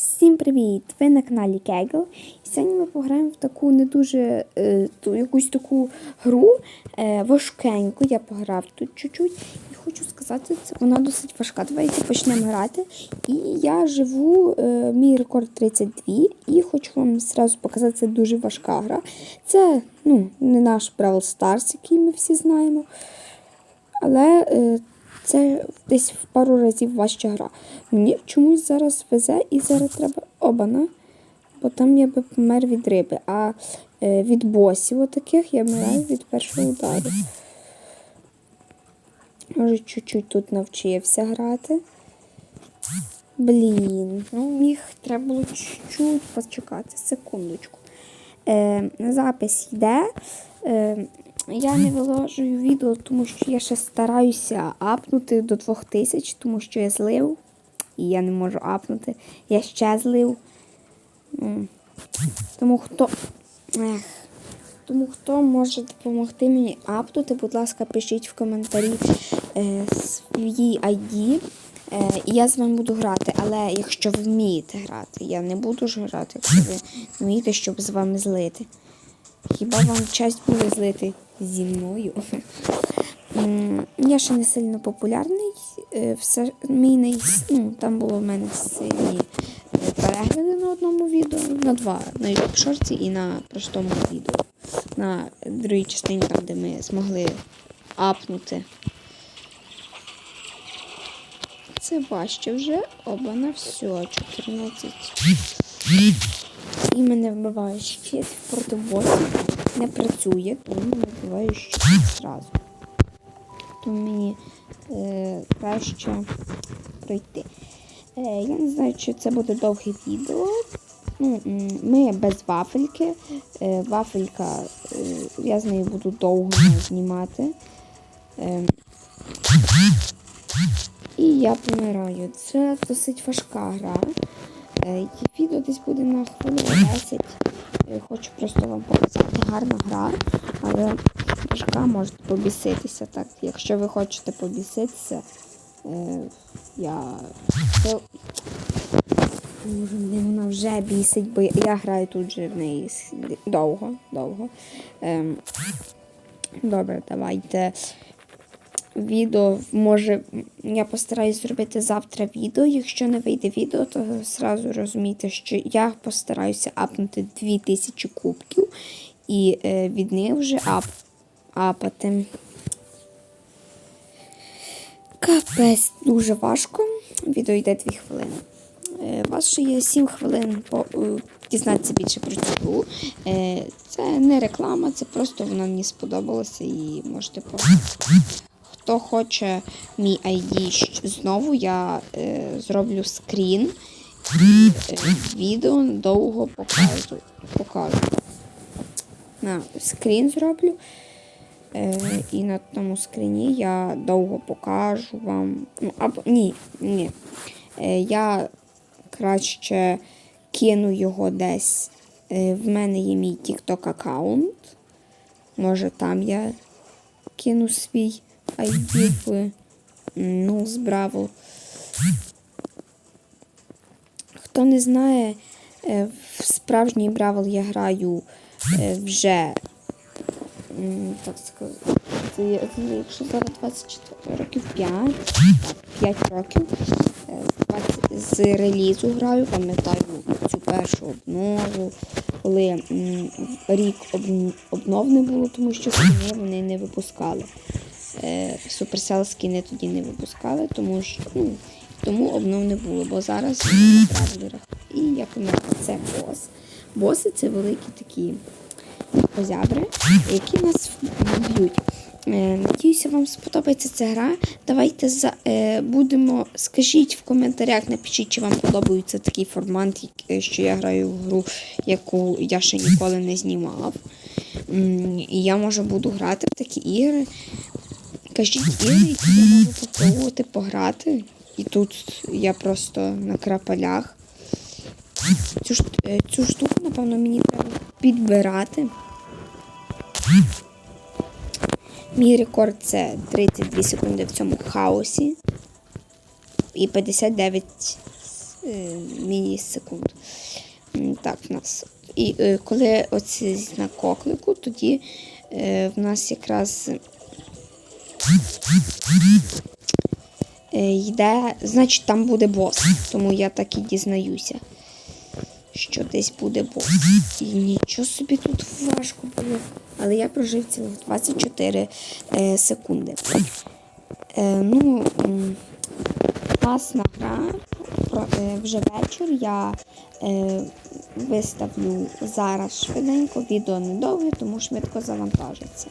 Всім привіт! Ви на каналі Кегл. І сьогодні ми пограємо в таку не дуже е, ту, якусь таку гру е, важкеньку. Я пограв тут чуть-чуть. І хочу сказати, це вона досить важка. Давайте почнемо грати. І я живу, е, мій рекорд 32, і хочу вам зразу показати, це дуже важка гра. Це ну, не наш Brawl Stars, який ми всі знаємо. Але е, це десь в пару разів важча гра. Мені чомусь зараз везе і зараз треба обана, бо там я би помер від риби. А е, від босів отаких я вмираю від першого удару. Може, чуть-чуть тут навчився грати. Блін, ну міг треба було чуть-чуть почекати, секундочку. Е, запис йде. Е, я не виложую відео, тому що я ще стараюся апнути до 2000, тому що я злив. І я не можу апнути. Я ще злив. Тому хто. Ех. Тому хто може допомогти мені апнути, будь ласка, пишіть в коментарі е, свої ID. Е, і я з вами буду грати. Але якщо ви вмієте грати, я не буду ж грати, якщо ви вмієте, щоб з вами злити. Хіба вам честь буде злити зі мною? Я ще не сильно популярний. Е, Все, мій най... ну, там було в мене сильні е, перегляди на одному відео, на два, на YouTube шорті і на простому відео. На другій частині, там, де ми змогли апнути. Це важче вже. Оба на все. 14. І мене вбивають щит проти босів. Не працює, тому мене вбивають щит зразу. Тому мені е, краще пройти. Е, я не знаю, чи це буде довге відео. Ну, ми без вафельки. Е, вафелька, е, я з нею буду довго знімати. Е, і я помираю. Це досить важка гра. Е, Відео десь буде на хвилину 10. Е, Хочу просто вам показати гарна гра, але важка можете побіситися. Так, якщо ви хочете побіситися, е, я. Вона вже бісить, бо я граю тут вже в неї довго, довго. Ем, добре, давайте відео. Може, я постараюсь зробити завтра відео. Якщо не вийде відео, то зразу розумійте, що я постараюся апнути 2000 кубків і е, від них вже ап, апати. Капець дуже важко. Відео йде 2 хвилини. Е, вас ще є 7 хвилин по, е, дізнатися більше про цю гру. Е, Це не реклама, це просто вона мені сподобалася і можете по. Хто хоче мій ID знову, я е, зроблю скрін і е, відео довго покажу. покажу. На скрін зроблю. Е, і на тому скріні я довго покажу вам. Ну, або ні, ні. Е, я краще кину його десь. Е, в мене є мій TikTok аккаунт. Може там я кину свій В ну, з Браво. Хто не знає, е, в справжній Бравл я граю е, вже так сказати, якщо зараз 24 років 5, 5 років. Е, 20 з релізу граю, пам'ятаю цю першу обнову, коли рік об, обнов не було, тому що вони не випускали. Е, Supercell скини тоді не випускали, тому що ну, тому обнов не було, бо зараз на. І як у нас це бос. Боси це великі такі козябри, які нас б'ють. Е, Надіюся, вам сподобається ця гра. Давайте за, е, будемо. Скажіть в коментарях, напишіть, чи вам подобається такий формат, е, що я граю в гру, яку я ще ніколи не знімав. І я може буду грати в такі ігри. Кажіть ігри, які я можу попробувати пограти. І тут я просто на крапалях. Цю, е, цю штуку, напевно, мені треба підбирати. Мій рекорд це 32 секунди в цьому хаосі. І 59 е, мілісекунд. Так, в нас. І е, коли оці знак оклику, тоді в нас якраз йде, значить, там буде бос. Тому я так і дізнаюся, що десь буде бос. І нічого собі тут важко було. Але я прожив цілих 24 е, секунди. Е, ну, класна гра. Е, вже вечір. Я е, виставлю зараз швиденько. Відео недовге, тому швидко завантажиться.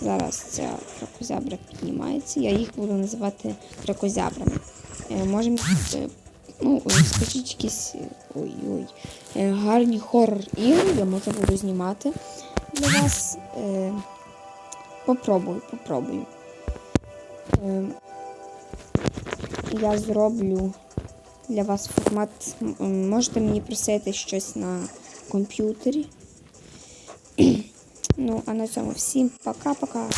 Зараз ця кракозябра піднімається. Я їх буду називати кракозябрами. Е, можемо, е, ну, скажіть якісь ой-ой, е, гарні хоррор ігри, я може буду знімати для вас. Попробую, попробую. Я зроблю для вас формат. Можете мені просити щось на комп'ютері. Ну, а на цьому всім пока-пока.